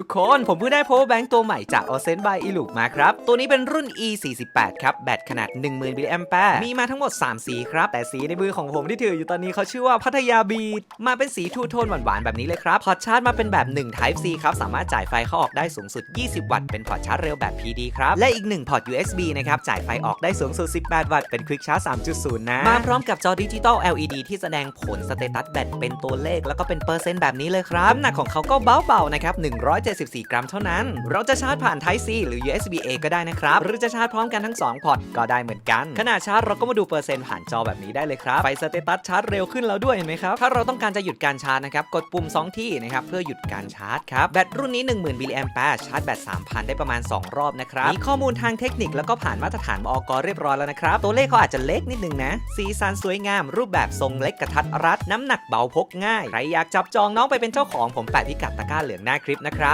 ทุกคนผมเพิ่งได้ power bank ตัวใหม่จาก o s e n by e l u มาครับ ตัวนี้เป็นรุ่น e 4 8ครับ แบตขนาด 10,000มิลลิแอมแปร์มีมาทั้งหมด 3 สีครับ แต่สีในมือของผมที่ถืออยู่ตอนนี้เขาชื่อว่าพัทยาบีดมาเป็นสีทูโทนหวานๆ แบบนี้เลยครับ พอร์ตชาร์จมาเป็นแบบ 1 Type C ครับ สามารถจ่ายไฟเข้าออกได้สูงสุด 20 วัตต์เป็นพอร์ตชาร์จเร็วแบบ PD ครับ และอีก 1 พอร์ต USB นะครับจ่ายไฟออกได้สูงสุด 18 วัตต์เป็น Quick Charge 3.0 นะมาพร้อมกับจอดิจิตอล LED ที่แสดงผลสเตตัสแบตเป็นตัวเลข แล้วก็เป็นเปอร์เซ็นต์แบบนี้เลยครับน้ำหนักของเขาก็เบาๆนะครับ174 กรัมเท่านั้น เราจะชาร์จผ่าน Type C หรือ USB A ก็ได้นะครับ หรือจะชาร์จพร้อมกันทั้ง 2 พอร์ตก็ได้เหมือนกัน ขณะชาร์จเราก็มาดูเปอร์เซ็นต์ผ่านจอแบบนี้ได้เลยครับ ไฟสเตตัสชาร์จเร็วขึ้นแล้วด้วยเห็นไหมครับ ถ้าเราต้องการจะหยุดการชาร์จนะครับ กดปุ่ม 2 ที่นะครับเพื่อหยุดการชาร์จครับ แบตรุ่นนี้ 10,000มิลลิแอมแปร์ชาร์จแบต3,000 ได้ประมาณ 2 รอบนะครับ มีข้อมูลทางเทคนิคแล้วก็ผ่านมาตรฐานมอกเรียบร้อยแล้วนะครับ ตัวเลขเขาอาจจะเล็กนิดนึงนะ สีสันสวยงาม รูปแบบทรงเล็กกระทัดรัด น้ำหนักเบาพกง่าย ใครอยากจับจองน้องไปเป็นเจ้าของผมแปะพิกัดตะกร้าเหลืองหน้าคลิปนะครับ